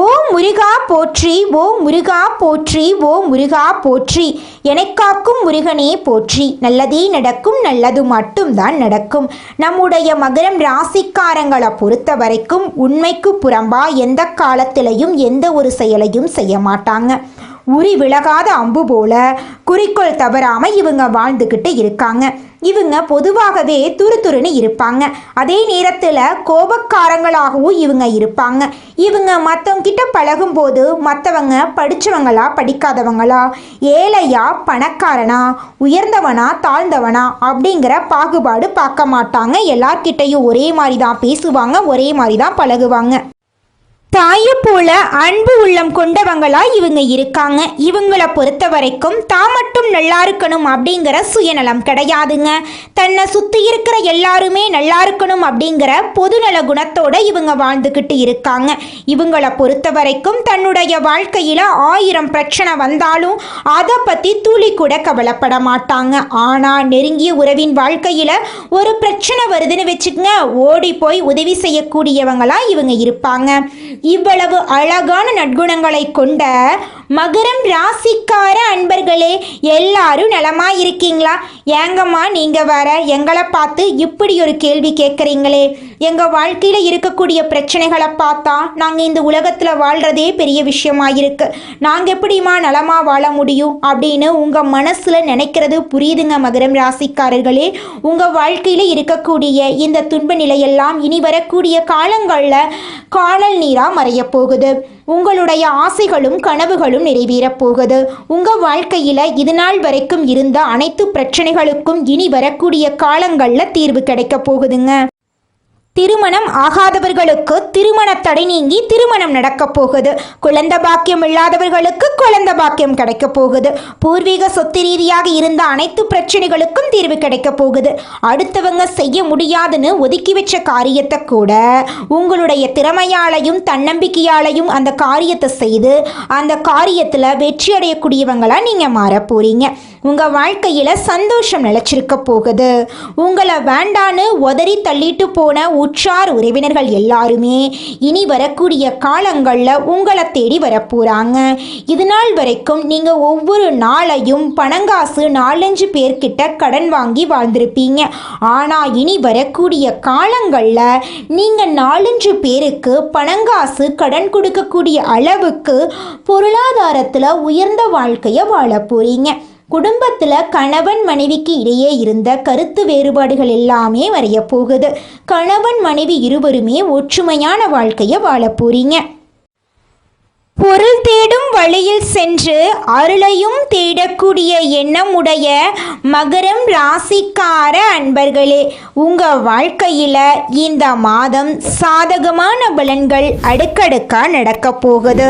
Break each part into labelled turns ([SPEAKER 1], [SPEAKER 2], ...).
[SPEAKER 1] ஓ முருகா போற்றி ஓ முருகா போற்றி ஓ முருகா போற்றி. எனக்காக்கும் முருகனே போற்றி. நல்லதே நடக்கும் நல்லது மட்டும்தான் நடக்கும். நம்முடைய மகரம் ராசிக்காரங்களை பொறுத்த வரைக்கும் உண்மைக்கு புறம்பா எந்த காலத்திலையும் எந்த ஒரு செயலையும் செய்ய மாட்டாங்க. உரி விலகாத அம்பு போல குறிக்கோள் தவறாம இவங்க வாழ்ந்துக்கிட்டு இருக்காங்க. இவங்க பொதுவாகவே துருதுருன்னு இருப்பாங்க. அதே நேரத்தில் கோபக்காரங்களாகவும் இவங்க இருப்பாங்க. இவங்க மற்றவங்கிட்ட பழகும்போது மற்றவங்க படித்தவங்களா படிக்காதவங்களா ஏழையா பணக்காரனா உயர்ந்தவனா தாழ்ந்தவனா அப்படிங்கிற பாகுபாடு பார்க்க மாட்டாங்க. எல்லார்கிட்டையும் ஒரே மாதிரி தான் பேசுவாங்க ஒரே மாதிரி தான் பழகுவாங்க. தாயை போல அன்பு உள்ளம் கொண்டவங்களா இவங்க இருக்காங்க. இவங்கள பொறுத்த வரைக்கும் தான் மட்டும் நல்லா இருக்கணும் அப்படிங்கிற சுயநலம் கிடையாதுங்க. தன்னை சுத்தி இருக்கிற எல்லாருமே நல்லா இருக்கணும் அப்படிங்கிற பொதுநல குணத்தோட இவங்க வாழ்ந்துக்கிட்டு இருக்காங்க. இவங்கள பொறுத்த வரைக்கும் தன்னுடைய வாழ்க்கையில ஆயிரம் பிரச்சனை வந்தாலும் அதை பத்தி துளி கூட கவலைப்பட மாட்டாங்க. ஆனா நெருங்கிய உறவின் வாழ்க்கையில ஒரு பிரச்சனை வருதுன்னு வச்சுக்கோங்க. ஓடி போய் உதவி செய்யக்கூடியவங்களா இவங்க இருப்பாங்க. இவ்வளவு அழகான நற்குணங்களை கொண்ட மகரம் ராசிக்கார அன்பர்களே எல்லாரும் நலமா இருக்கீங்களா ஏங்கம்மா நீங்க வர எங்களை பார்த்து இப்படி ஒரு கேள்வி கேட்குறீங்களே. எங்க வாழ்க்கையில இருக்கக்கூடிய பிரச்சனைகளை பார்த்தா நாங்க இந்த உலகத்துல வாழ்றதே பெரிய விஷயமா இருக்கு நாங்க எப்படிம்மா நலமா வாழ முடியும் அப்படின்னு உங்க மனசுல நினைக்கிறது புரியுதுங்க மகரம் ராசிக்காரர்களே. உங்க வாழ்க்கையில இருக்கக்கூடிய இந்த துன்ப நிலையெல்லாம் இனி வரக்கூடிய காலங்களில் காணல் நீரா மறைய போகுது உங்களுடைய ஆசைகளும் கனவுகளும் நிறைவேறப் போகுது உங்க வாழ்க்கையில இது நாள் வரைக்கும் இருந்த அனைத்து பிரச்சனைகளுக்கும் இனி வரக்கூடிய காலங்கள்ல தீர்வு கிடைக்க போகுதுங்க. திருமணம் ஆகாதவர்களுக்கு திருமண தடை நீங்கி திருமணம் நடக்க போகுது. குழந்தை பாக்கியம் இல்லாதவர்களுக்கு குழந்தை பாக்கியம் கிடைக்க போகுது. பூர்வீக சொத்து ரீதியாக இருந்த அனைத்து பிரச்சனைகளுக்கும் தீர்வு கிடைக்க போகுது. அடுத்தவங்க செய்ய முடியாதுன்னு ஒதுக்கி வச்ச காரியத்தை கூட உங்களுடைய திறமையாலையும் தன்னம்பிக்கையாலையும் அந்த காரியத்தை செய்து அந்த காரியத்தில் வெற்றி அடையக்கூடியவங்களாக நீங்கள் மாற போகிறீங்க உங்கள் வாழ்க்கையில் சந்தோஷம் நிலச்சிருக்க போகுது. உங்களை வேண்டான்னு உதறி தள்ளிட்டு போன உற்றார் உறவினர்கள் எல்லாருமே இனி வரக்கூடிய காலங்களில் உங்களை தேடி வரப்போகிறாங்க இது நாள் வரைக்கும் நீங்கள் ஒவ்வொரு நாளையும் பணங்காசு நாலஞ்சு பேர்கிட்ட கடன் வாங்கி வாழ்ந்திருப்பீங்க. ஆனால் இனி வரக்கூடிய காலங்களில் நீங்கள் நாலஞ்சு பேருக்கு பணங்காசு கடன் கொடுக்கக்கூடிய அளவுக்கு பொருளாதாரத்தில் உயர்ந்த வாழ்க்கையை வாழ போகிறீங்க குடும்பத்தில் கணவன் மனைவிக்கு இடையே இருந்த கருத்து வேறுபாடுகள் எல்லாமே வரைய போகுது. கணவன் மனைவி இருவருமே ஒற்றுமையான வாழ்க்கையை வாழ போறீங்க. பொருள் தேடும் வழியில் சென்று அருளையும் தேடக்கூடிய எண்ணமுடைய மகரம் ராசிக்கார அன்பர்களே உங்க வாழ்க்கையில இந்த மாதம் சாதகமான பலன்கள் அடுக்கடுக்கா நடக்க போகுது.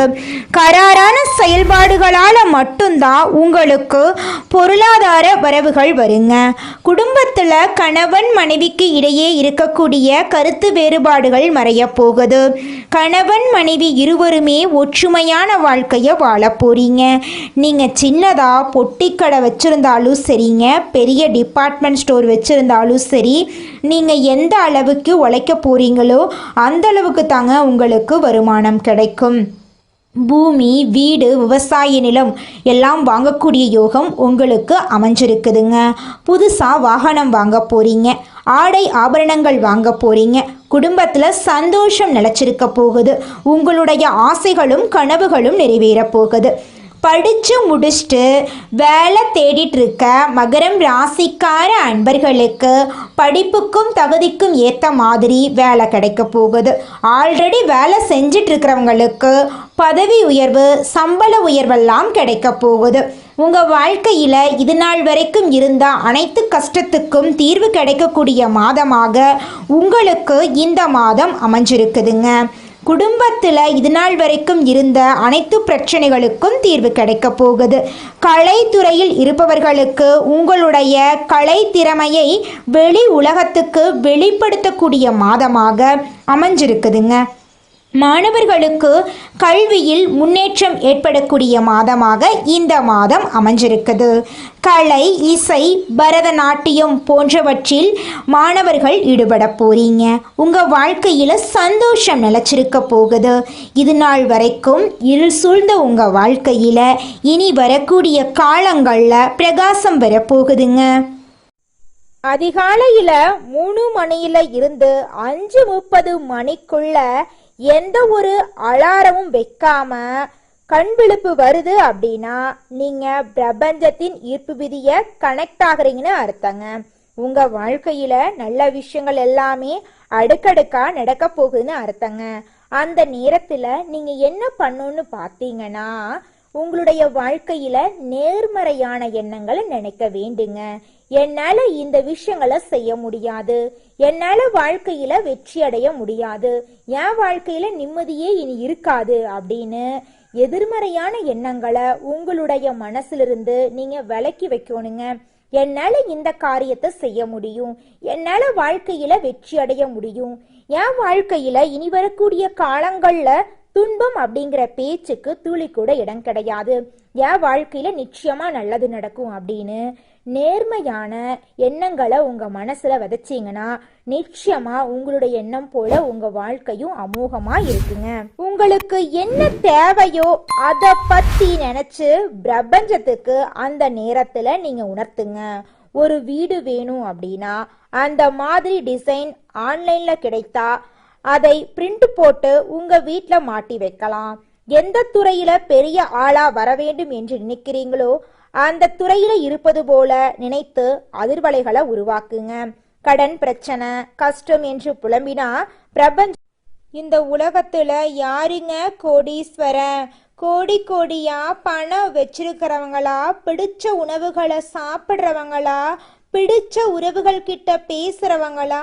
[SPEAKER 1] கராரான செயல்பாடுகளால மட்டும்தான் உங்களுக்கு பொருளாதார வரவுகள் வருங்க. குடும்பத்தில் கணவன் மனைவிக்கு இடையே இருக்கக்கூடிய கருத்து வேறுபாடுகள் மறைய போகுது. கணவன் மனைவி இருவருமே ஒற்றுமை ஒற்றுமையான வாழ்க்கையை வாழ போகிறீங்க நீங்கள் சின்னதாக பொட்டிக்கடை வச்சுருந்தாலும் சரிங்க பெரிய டிபார்ட்மெண்ட் ஸ்டோர் வச்சுருந்தாலும் சரி நீங்கள் எந்த அளவுக்கு உழைக்க போகிறீங்களோ அந்த அளவுக்கு தாங்க உங்களுக்கு வருமானம் கிடைக்கும். பூமி வீடு விவசாய நிலம் எல்லாம் வாங்கக்கூடிய யோகம் உங்களுக்கு அமைஞ்சிருக்குதுங்க. புதுசாக வாகனம் வாங்க போகிறீங்க ஆடை ஆபரணங்கள் வாங்க போகிறீங்க குடும்பத்தில் சந்தோஷம் நிலச்சிருக்க போகுது. உங்களுடைய ஆசைகளும் கனவுகளும் நிறைவேற போகுது. படித்து முடிச்சுட்டு வேலை தேடிட்டு இருக்க மகரம் ராசிக்கார அன்பர்களுக்கு படிப்புக்கும் தகுதிக்கும் ஏற்ற மாதிரி வேலை கிடைக்க போகுது. ஆல்ரெடி வேலை செஞ்சிட்டு இருக்கிறவங்களுக்கு பதவி உயர்வு சம்பள உயர்வெல்லாம் கிடைக்க போகுது. உங்கள் வாழ்க்கையில் இது நாள் வரைக்கும் இருந்த அனைத்து கஷ்டத்துக்கும் தீர்வு கிடைக்கக்கூடிய மாதமாக உங்களுக்கு இந்த மாதம் அமைஞ்சிருக்குதுங்க. குடும்பத்தில் இது நாள் வரைக்கும் இருந்த அனைத்து பிரச்சனைகளுக்கும் தீர்வு கிடைக்க போகுது. கலைத்துறையில் இருப்பவர்களுக்கு உங்களுடைய கலை திறமையை வெளி உலகத்துக்கு வெளிப்படுத்தக்கூடிய மாதமாக அமைஞ்சிருக்குதுங்க. மாணவர்களுக்கு கல்வியில் முன்னேற்றம் ஏற்படக்கூடிய மாதமாக இந்த மாதம் அமைஞ்சிருக்குது. கலை இசை பரதநாட்டியம் போன்றவற்றில் மாணவர்கள் ஈடுபட போறீங்க. உங்கள் வாழ்க்கையில் சந்தோஷம் நிலச்சிருக்க போகுது. இது நாள் வரைக்கும் இருள் சூழ்ந்த உங்கள் வாழ்க்கையில் இனி வரக்கூடிய காலங்களில் பிரகாசம் வரப்போகுதுங்க. அதிகாலையில் மூணு மணியில் இருந்து அஞ்சு முப்பது மணிக்குள்ள எந்த ஒரு அலாரமும் வைக்காம கண் விழிப்பு வருது அப்படின்னா நீங்க பிரபஞ்சத்தின் ஈர்ப்பு விதிய கனெக்ட் ஆகுறீங்கன்னு அர்த்தங்க. உங்க வாழ்க்கையில நல்ல விஷயங்கள் எல்லாமே அடுக்கடுக்கா நடக்க போகுதுன்னு அர்த்தங்க. அந்த நேரத்துல நீங்க என்ன பண்ணணும்னு பார்த்தீங்கன்னா உங்களுடைய வாழ்க்கையில நேர்மறையான எண்ணங்களை நினைக்க வேண்டுங்க. என்னால இந்த விஷயங்களை செய்ய முடியாது. என்னால வாழ்க்கையில வெற்றி அடைய முடியாது. என் வாழ்க்கையில நிம்மதியே இனி இருக்காது அப்படின்னு எதிர்மறையான எண்ணங்களை உங்களுடைய மனசிலிருந்து நீங்க விலக்கி வைக்கணுங்க. என்னால இந்த காரியத்தை செய்ய முடியும். என்னால வாழ்க்கையில வெற்றி அடைய முடியும். என் வாழ்க்கையில இனி வரக்கூடிய காலங்கள்ல துன்பம் அப்படிங்கிற பேச்சுக்கு துளி கூட இடம் கிடையாது. என் வாழ்க்கையில நிச்சயமா நல்லது நடக்கும் அப்படின்னு நேர்மையான எண்ணங்களை உங்க மனசுல விதைச்சிங்கன்னா நிச்சயமா உங்களுடைய எண்ணம் போல உங்க வாழ்க்கையும் அமோகமா இருக்குங்க. உங்களுக்கு என்ன தேவையோ அதை பத்தி நினைச்சு பிரபஞ்சத்துக்கு அந்த நேரத்துல நீங்க உணர்த்துங்க. ஒரு வீடு வேணும் அப்படின்னா அந்த மாதிரி டிசைன் ஆன்லைன்ல கிடைத்தா அதை பிரிண்ட் போட்டு உங்க வீட்டில் மாட்டி வைக்கலாம். எந்த துறையில பெரிய ஆளா வர வேண்டும் என்று நினைக்கிறீங்களோ அந்த துறையில இருப்பது போல நினைத்து அதிர்வலைகளை உருவாக்குங்க. கடன் பிரச்சனை கஷ்டம் என்று புலம்பினா பிரபஞ்ச இந்த உலகத்துல யாருங்க கோடீஸ்வரன்? கோடி கோடியா பணம் வச்சிருக்கிறவங்களா? பிடிச்ச உணவுகளை சாப்பிட்றவங்களா? பிடிச்ச உறவுகள் கிட்ட பேசுறவங்களா?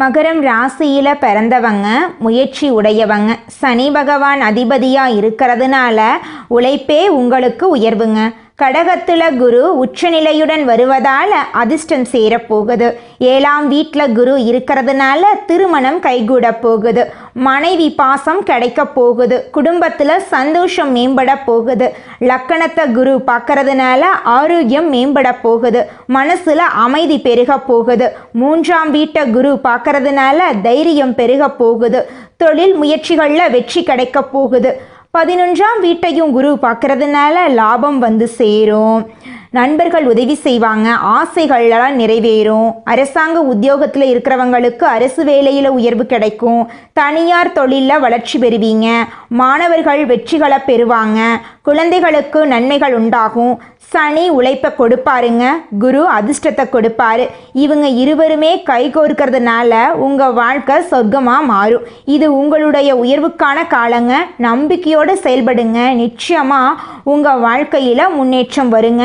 [SPEAKER 2] மகரம் ராசியில் பிறந்தவங்க முயற்சி உடையவங்க சனி பகவான் அதிபதியாக இருக்கிறதுனால உழைப்பே உங்களுக்கு உயர்வுங்க. கடகத்துல குரு உச்சநிலையுடன் வருவதால் அதிர்ஷ்டம் சேரப்போகுது. ஏழாம் வீட்டில் குரு இருக்கிறதுனால திருமணம் கைகூட போகுது. மனைவி பாசம் கிடைக்க போகுது. குடும்பத்தில் சந்தோஷம் மேம்பட போகுது. லக்கணத்தை குரு பார்க்கறதுனால ஆரோக்கியம் மேம்பட போகுது. மனசில் அமைதி பெருக போகுது. மூன்றாம் வீட்டை குரு பார்க்கறதுனால தைரியம் பெருக போகுது. தொழில் முயற்சிகளில் வெற்றி கிடைக்க போகுது. பதினொன்றாம் வீட்டையும் குரு பார்க்கறதுனால லாபம் வந்து சேரும். நண்பர்கள் உதவி செய்வாங்க. ஆசைகள்லாம் நிறைவேறும். அரசாங்க உத்தியோகத்தில் இருக்கிறவங்களுக்கு அரசு வேலையில் உயர்வு கிடைக்கும். தனியார் தொழிலில் வளர்ச்சி பெறுவீங்க. மாணவர்கள் வெற்றிகளை பெறுவாங்க. குழந்தைகளுக்கு நன்மைகள் உண்டாகும். சனி உழைப்பை கொடுப்பாருங்க. குரு அதிர்ஷ்டத்தை கொடுப்பாரு. இவங்க இருவருமே கை கோர்க்கறதுனால உங்கள் வாழ்க்கை சொர்க்கமாக மாறும். இது உங்களுடைய உயர்வுக்கான காலங்க. நம்பிக்கையோடு செயல்படுங்க. நிச்சயமாக உங்கள் வாழ்க்கையில் முன்னேற்றம் வருங்க.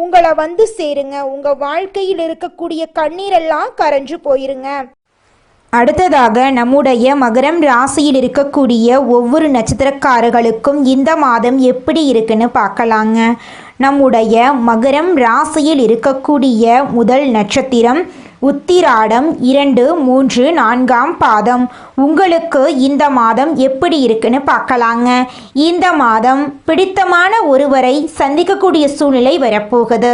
[SPEAKER 1] உங்களை வந்து சேருங்க. உங்க வாழ்க்கையில் இருக்கக்கூடிய கண்ணீரெல்லாம் கரைஞ்சு போயிருங்க.
[SPEAKER 2] அடுத்ததாக நம்முடைய மகரம் ராசியில் இருக்கக்கூடிய ஒவ்வொரு நட்சத்திரக்காரர்களுக்கும் இந்த மாதம் எப்படி இருக்குன்னு பார்க்கலாங்க. நம்முடைய மகரம் ராசியில் இருக்கக்கூடிய முதல் நட்சத்திரம் உத்திராடம் இரண்டு மூன்று நான்காம் பாதம். உங்களுக்கு இந்த மாதம் எப்படி இருக்குன்னு பார்க்கலாங்க. இந்த மாதம் பிடித்தமான ஒருவரை சந்திக்கக்கூடிய சூழ்நிலை வரப்போகுது.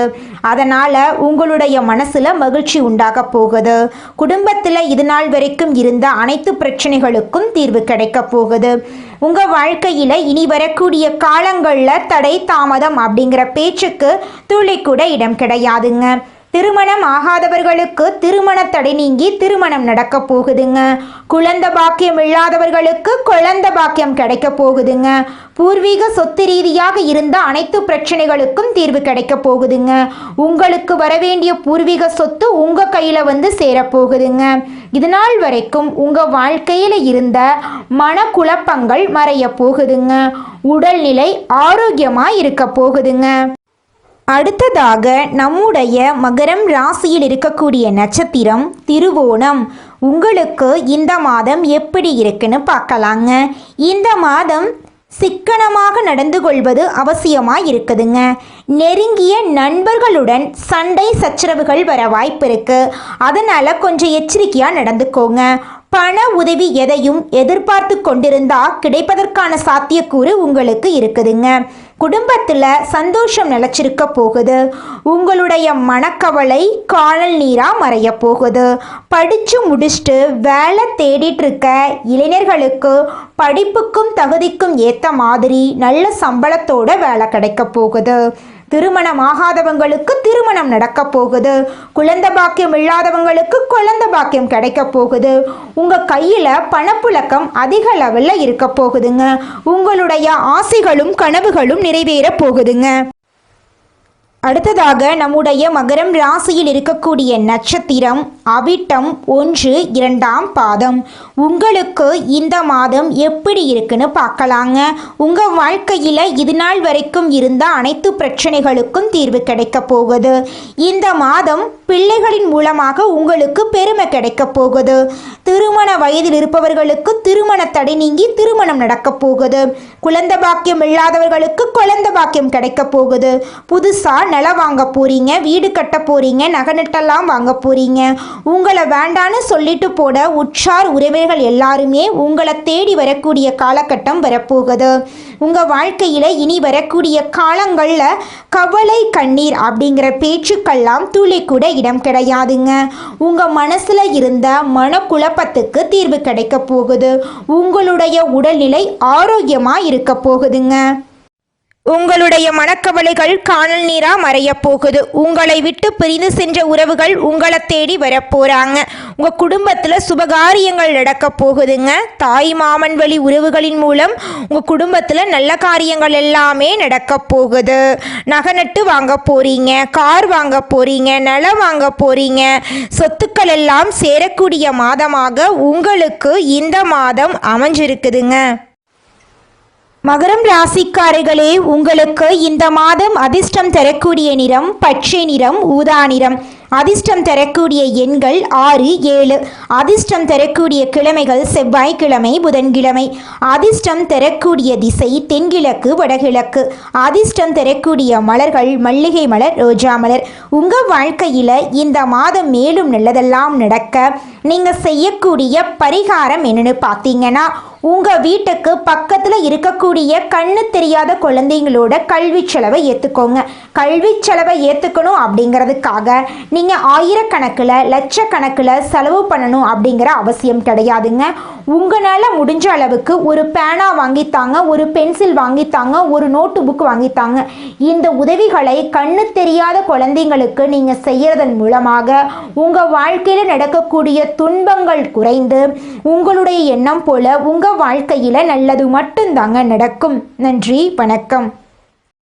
[SPEAKER 2] அதனால் உங்களுடைய மனசில் மகிழ்ச்சி உண்டாக போகுது. குடும்பத்தில் இது நாள் வரைக்கும் இருந்த அனைத்து பிரச்சனைகளுக்கும் தீர்வு கிடைக்க போகுது. உங்கள் வாழ்க்கையில் இனி வரக்கூடிய காலங்களில் தடை தாமதம் அப்படிங்கிற பேச்சுக்கு துளி கூட இடம் கிடையாதுங்க. திருமணம் ஆகாதவர்களுக்கு திருமண தடை நீங்கி திருமணம் நடக்க போகுதுங்க. குழந்த பாக்கியம் இல்லாதவர்களுக்கு குழந்த பாக்கியம் கிடைக்க போகுதுங்க. பூர்வீக சொத்து ரீதியாக இருந்த அனைத்து பிரச்சனைகளுக்கும் தீர்வு கிடைக்க போகுதுங்க. உங்களுக்கு வரவேண்டிய பூர்வீக சொத்து உங்க கையில வந்து சேரப்போகுதுங்க இது வரைக்கும் உங்க வாழ்க்கையில இருந்த மனக்குழப்பங்கள் மறைய போகுதுங்க. உடல்நிலை ஆரோக்கியமா இருக்க போகுதுங்க. அடுத்ததாக நம்முடைய மகரம் ராசியில் இருக்கக்கூடிய நட்சத்திரம் திருவோணம் உங்களுக்கு இந்த மாதம் எப்படி இருக்குன்னு பார்க்கலாங்க. இந்த மாதம் சிக்கனமாக நடந்து கொள்வது அவசியமாக இருக்குதுங்க. நெருங்கிய நண்பர்களுடன் சண்டை சச்சரவுகள் வர வாய்ப்பு இருக்குது அதனால் கொஞ்சம் எச்சரிக்கையாக நடந்துக்கோங்க. பண உதவி எதையும் எதிர்பார்த்து கொண்டிருந்தால் கிடைப்பதற்கான சாத்தியக்கூறு உங்களுக்கு இருக்குதுங்க. குடும்பத்தில் சந்தோஷம் நிலச்சிருக்க போகுது. உங்களுடைய மனக்கவலை காணல் நீராக மறைய போகுது. படித்து முடிச்சுட்டு வேலை தேடிட்டு இருக்க இளைஞர்களுக்கு படிப்புக்கும் தகுதிக்கும் ஏற்ற மாதிரி நல்ல சம்பளத்தோட வேலை கிடைக்க போகுது. திருமணம் ஆகாதவங்களுக்கு திருமணம் நடக்க போகுது. குழந்தை பாக்கியம் இல்லாதவங்களுக்கு குழந்தை பாக்கியம் கிடைக்க போகுது. உங்க கையில பணப்புழக்கம் அதிக லெவல்ல இருக்க போகுதுங்க. உங்களுடைய ஆசைகளும் கனவுகளும் நிறைவேற போகுதுங்க. அடுத்ததாக நம்முடைய மகரம் ராசியில் இருக்கக்கூடிய நட்சத்திரம் அவிட்டம் ஒன்று இரண்டாம் பாதம். உங்களுக்கு இந்த மாதம் எப்படி இருக்குன்னு பார்க்கலாங்க. உங்கள் வாழ்க்கையில் இது நாள் வரைக்கும் இருந்த அனைத்து பிரச்சனைகளுக்கும் தீர்வு கிடைக்க போகுது. இந்த மாதம் பிள்ளைகளின் மூலமாக உங்களுக்கு பெருமை கிடைக்க போகுது. திருமண வயதில் இருப்பவர்களுக்கு திருமண தடை நீங்கி திருமணம் நடக்க போகுது. குழந்தை பாக்கியம் இல்லாதவர்களுக்கு குழந்தை பாக்கியம் கிடைக்க போகுது. புதுசாக நிலம் வாங்க போறீங்க வீடு கட்ட போறீங்க நகநட்டெல்லாம் வாங்க போறீங்க. உங்களை வேண்டான்னு சொல்லிட்டு போட உற்றார் உறவினர்கள் எல்லாருமே உங்களை தேடி வரக்கூடிய காலகட்டம் வரப்போகுது. உங்கள் வாழ்க்கையில் இனி வரக்கூடிய காலங்களில் கவலை கண்ணீர் அப்படிங்கிற பேச்சுக்கெல்லாம் துளி கூட இடம் கிடையாதுங்க. உங்கள் மனசில் இருந்த மனக்குழப்பத்துக்கு தீர்வு கிடைக்க போகுது. உங்களுடைய உடல்நிலை ஆரோக்கியமாக இருக்க போகுதுங்க. உங்களுடைய மனக்கவலைகள் காணல் நீரா மறையப்போகுது உங்களை விட்டு பிரிந்து சென்ற உறவுகள் உங்களை தேடி வரப்போறாங்க உங்க குடும்பத்துல சுபகாரியங்கள் நடக்க போகுதுங்க. தாய் மாமன் வழி உறவுகளின் மூலம் உங்க குடும்பத்துல நல்ல காரியங்கள் எல்லாமே நடக்க போகுது. நகை நட்டு வாங்க போறீங்க கார் வாங்க போறீங்க நிலம் வாங்க போறீங்க. சொத்துக்கள் எல்லாம் சேரக்கூடிய மாதமாக உங்களுக்கு இந்த மாதம் அமைஞ்சிருக்குதுங்க. மகரம் ராசிக்காரர்களே உங்களுக்கு இந்த மாதம் அதிர்ஷ்டம் தரக்கூடிய நிறம் பச்சை நிறம் ஊதா நிறம்.
[SPEAKER 1] அதிர்ஷ்டம் தரக்கூடிய எண்கள் ஆறு ஏழு. அதிர்ஷ்டம் தரக்கூடிய கிழமைகள் செவ்வாய்க்கிழமை புதன்கிழமை. அதிர்ஷ்டம் தரக்கூடிய திசை தென்கிழக்கு வடகிழக்கு. அதிர்ஷ்டம் தரக்கூடிய மலர்கள் மல்லிகை மலர் ரோஜா மலர். உங்கள் வாழ்க்கையில் இந்த மாதம் மேலும் நல்லதெல்லாம் நடக்க நீங்கள் செய்யக்கூடிய பரிகாரம் என்னென்னு பார்த்தீங்கன்னா உங்கள் வீட்டுக்கு பக்கத்தில் இருக்கக்கூடிய கண்ணு தெரியாத குழந்தைங்களோட கல்வி செலவை ஏற்றுக்கோங்க கல்வி செலவை ஏற்றுக்கணும் அப்படிங்கிறதுக்காக நீங்கள் ஆயிரக்கணக்கில் லட்சக்கணக்கில் செலவு பண்ணணும் அப்படிங்கிற அவசியம் கிடையாதுங்க. உங்களால் முடிஞ்ச அளவுக்கு ஒரு பேனா வாங்கித்தாங்க ஒரு பென்சில் வாங்கித்தாங்க ஒரு நோட்டு புக் வாங்கித்தாங்க இந்த உதவிகளை கண்ணு தெரியாத குழந்தைங்களுக்கு நீங்கள் செய்யறதன் மூலமாக உங்கள் வாழ்க்கையில் நடக்கக்கூடிய துன்பங்கள் குறைந்து உங்களுடைய எண்ணம் போல உங்கள் வாழ்க்கையில் நல்லது மட்டும்தாங்க நடக்கும். நன்றி வணக்கம்.